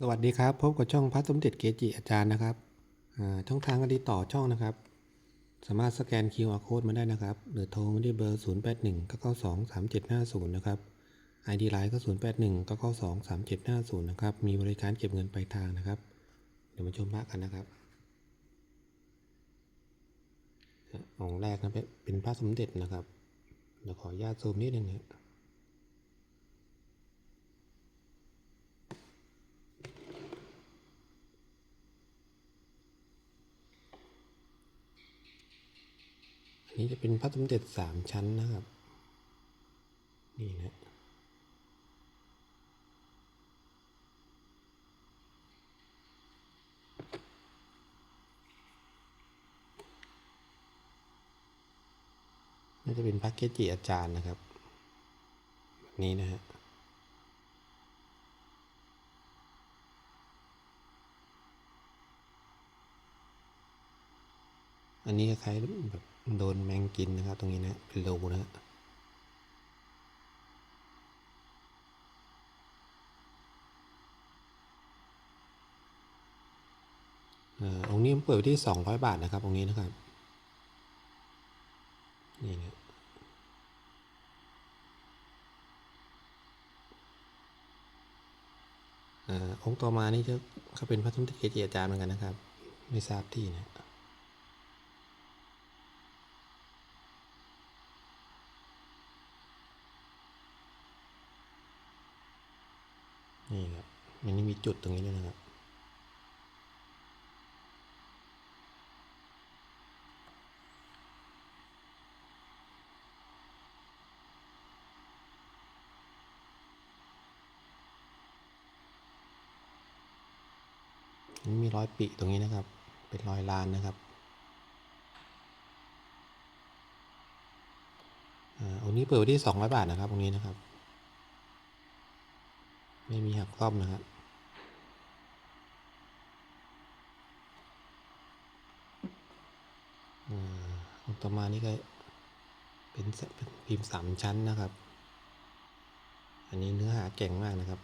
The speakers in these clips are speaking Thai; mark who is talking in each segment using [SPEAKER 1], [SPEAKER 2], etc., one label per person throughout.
[SPEAKER 1] สวัสดีครับ พบกับช่องพระสมเด็จเกจิอาจารย์นะครับอ่าช่องทางการติดต่อช่องนะครับ สามารถสแกน QR Code มาได้นะครับ หรือโทรมาที่เบอร์ 0 8 1 9 9 2 3 7 5 0 นะครับ ID Line ก็ 0 8 1 9 9 2 3 7 5 0 นะครับ มีบริการเก็บเงินปลายทางนะครับ เดี๋ยวมาชมพระกันนะครับองค์แรกนะเป็นเป็นพระสมเด็จนะครับ เดี๋ยวขออนุญาตซูมนิดนึงนะ อันนี้จะเป็นพระสมเด็จสามชั้นนะครับ นี่นะน่าจะเป็นพระเกจิอาจารย์นะครับ แบบนี้นะฮะ นนี้คล้ายๆแบบโดนแมงกินนะครับ ตรงนี้นะ เป็นรูนะฮะอ่าองค์นี้เปิดไว้ที่สองร้อยบาทนะครับ องค์นี้นะครับ นี่นะอ่าองค์ต่อมานี่จะเขาเป็นพระสมเด็จเกจิอาจารย์เหมือนกันนะครับ ไม่ทราบที่นะ นี่ครับ มันนี่มีจุดตรงนี้ด้วยนะครับนี่มีรอยปิตรงนี้นะครับ เป็นรอยลานนะครับอ่าองค์นี้เปิดไว้ที่สองร้อยบาทนะครับองนี้นะครับ ไม่มีหักซ่อมนะครับ อ่าองค์ ต่อมานี่ก็เป็นเป็นพิมพ์สามชั้นนะครับ อันนี้เนื้อหาเก่งมากนะครับ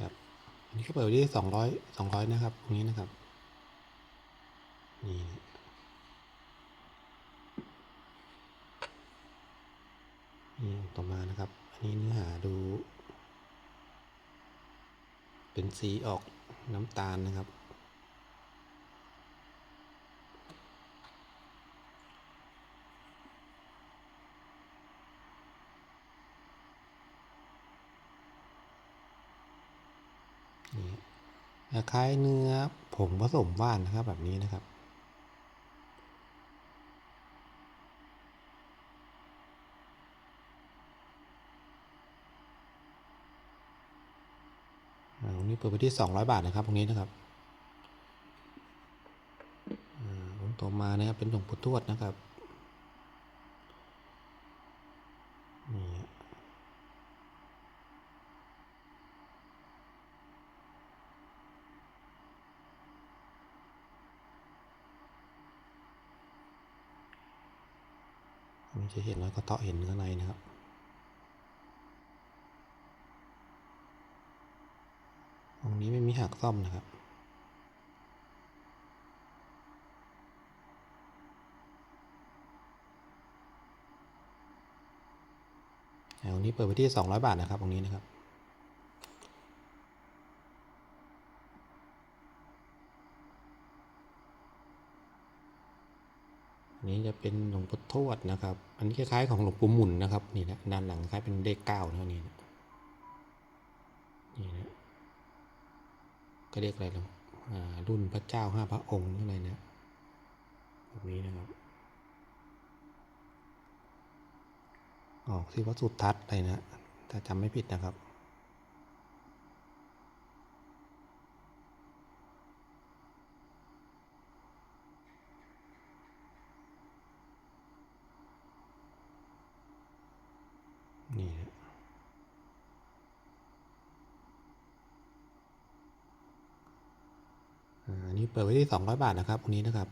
[SPEAKER 1] อั นี่ก็เปิดไว้ที่สองร้อยสองร้อยนะครับ ตรงนี้นะครับ นี่นี่ต่อมานะครับ อันนี้เนื้อหาดู เป็นสีออกน้ำตาลนะครับ นี่ คล้ายเนื้อผงผสมว่านนะครับแบบนี้นะครับ ตรงนี้เปิดไปที่สองร้อยบาทนะครับตรงนี้นะครับอ่าองค์ต่อมานะครับเป็นหลวงปู่ทวดนะครับ นี่ฮะอันนี้ จะเห็นแล้วก็เตาะเห็นเนื้อในนะครับองนี้ไม่มีหักซ่อมนะครับอ่าองนี้เปิดไปที่สองร้อยบาทนะครับองนี้นะครับ นี้จะเป็นหลวงปู่ทวดนะครับ อันนี้คล้ายๆของหลวงปู่หมุนนะครับนี่นะด้านหลังคล้ายเป็นเลขเก้าเท่านี้นะนี่นะก็เรียกอะไรหรอรุ่นพระเจ้าห้าพระองค์อะไรนะแบบนี้นะครับ ออกที่วัดสุทัศน์อะไรนะถ้าจำไม่ผิดนะครับ นี่ฮะอ่าอั นี้เปิดไว้ที่สองร้อยบาทนะครับตรงนี้นะครับ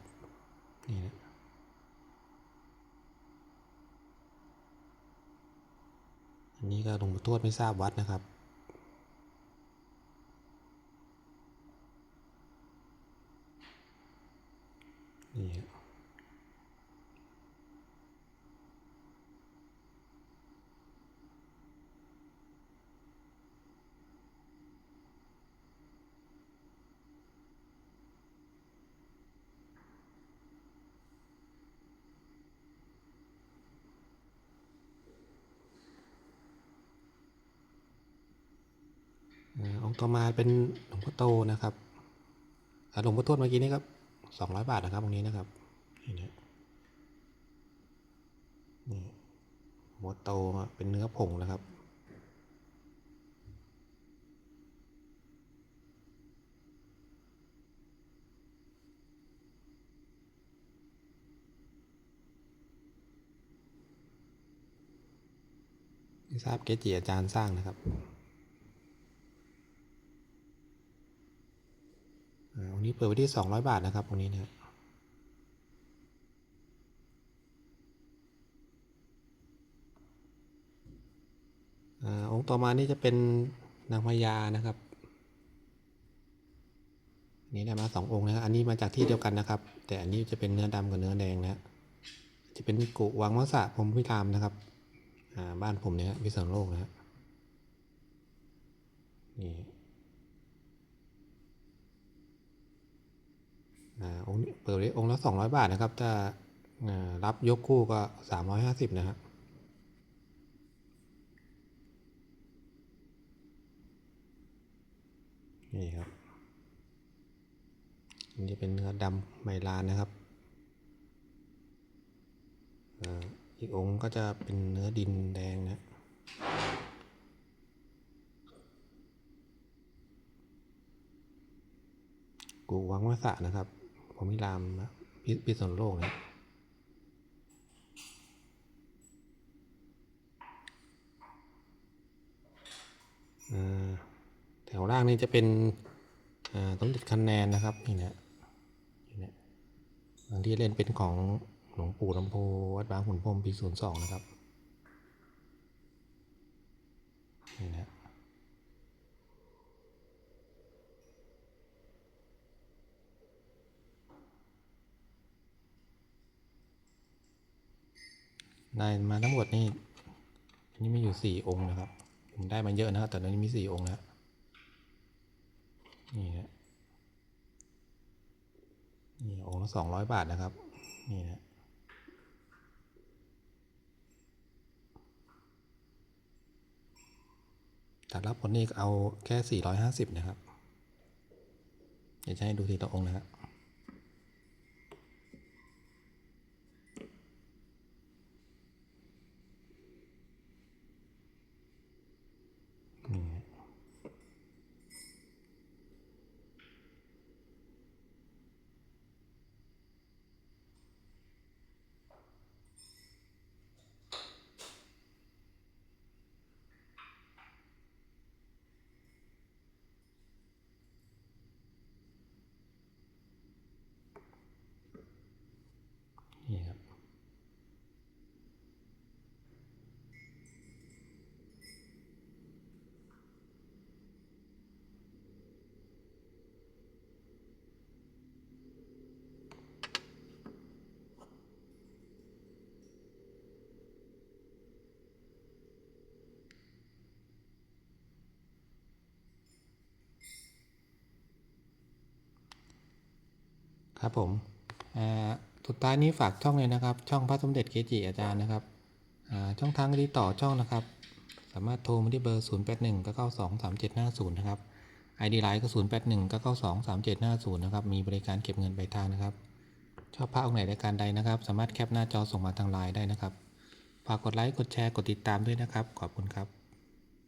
[SPEAKER 1] นี่นะอันนี้ก็หลวงปู่ทวดไม่ทราบวัดนะครับ นี่ฮะอ่าองค์ ต่อมาเป็นหลวงพ่อโตนะครับหลวงพ่อทวดเมื่อกี้นี่ครับสองร้อยบาทนะครับตรงนี้นะครับนี่นะนี่หัวโตเป็นเนื้อผงนะครับไม่ทราบเกจิอาจารย์สร้างนะครับอ่าวันนี้เปิดไว้ที่สองร้อยบาทนะครับตรงนี้นะอาองค์ต่อมานี่จะเป็นนางพญานะครับนนี้ได้มาสององค์นะครับอันนี้มาจากที่เดียวกันนะครับ แต่อันนี้จะเป็นเนื้อดำกับเนื้อแดงนะจะเป็นกุวังมัสะพรมพิรามนะครับอ่าบ้านผมเนี่ยฮะวิษณุโลกนะฮะนี่ องค์เปิดไว้องค์ละสองร้อยบาทนะครับ ถ้ารับยกคู่ก็สามร้อยห้าสิบนะครับนี่ครับอันนี้เป็นเนื้อดำไมลานนะครับอีกองค์ก็จะเป็นเนื้อดินแดงนะกูวังวสะนะครับ ผมมิรามนะพิพิษณุโลกนะอ่าแถวล่างนี่จะเป็นต้นเด็ดคะแนนนะครับนี่นะนี่นะบางที่เล่นเป็นของหลวงปู่ลำโพวัดบางขุนพรมปีศูนย์สองนะครับนี่นะ ได้มาทั้งหมดนี่นนี้มีอยู่สี่องค์นะครับ ผมได้มาเยอะนะครับแต่ตอนนี้มีสี่องค์แล้วนี่นะนี่องค์ละสองร้อยบาทนะครับ นี่นะแต่รับผลนี่เอาแค่สี่ร้อยห้าสิบนะครับ เดี๋ยวจะให้ดูทีละองค์นะครับ นี่ฮะนี่ครับ ครับผมสุดท้ายนี้ฝากช่องเลยนะครับ ช่องพระสมเด็จเกจิอาจารย์นะครับช่องทางที่ต่อช่องนะครับ สามารถโทรมาที่เบอร์ 0 8 1 9 9 2 3 7 5 0 นะครับ ID ไลน์ก็ 0 8 1 9 9 2 3 7 5 0 นะครับ มีบริการเก็บเงินปลายทางนะครับ ชอบพระองค์ไหนรายการใดนะครับ สามารถแคปหน้าจอส่งมาทางไลน์ได้นะครับ ฝากกดไลค์ กดแชร์ กดติดตามด้วยนะครับ ขอบคุณครับ